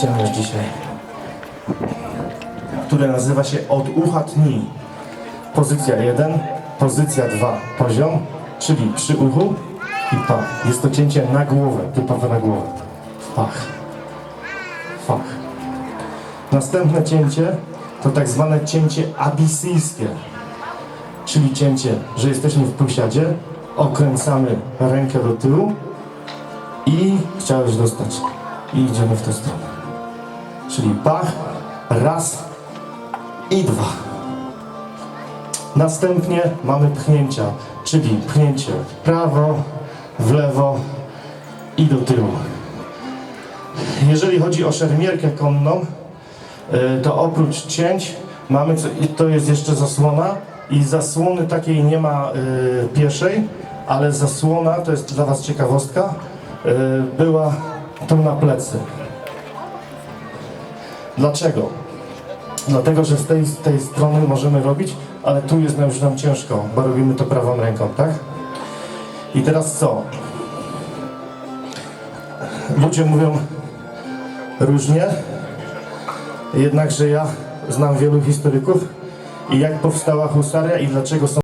ciemność dzisiaj, które nazywa się od ucha tnij. Pozycja 1, pozycja 2, poziom, czyli przy uchu i pach. Jest to cięcie na głowę, typowe na głowę. Pach. Fach. Następne cięcie to tak zwane cięcie abisyjskie, czyli cięcie, że jesteśmy w półsiadzie, okręcamy rękę do tyłu i chciałeś dostać. I idziemy w tę stronę. Czyli pach, raz i dwa. Następnie mamy pchnięcia, czyli pchnięcie w prawo, w lewo i do tyłu. Jeżeli chodzi o szermierkę konną, y, to oprócz cięć mamy, to jest jeszcze zasłona i zasłony takiej nie ma y, pieszej, ale zasłona, to jest dla Was ciekawostka, y, była tu na plecy. Dlaczego? Dlatego, że z tej, z tej strony możemy robić, ale tu jest nam już nam ciężko, bo robimy to prawą ręką, tak? I teraz co? Ludzie mówią różnie, jednakże ja znam wielu historyków i jak powstała husaria i dlaczego są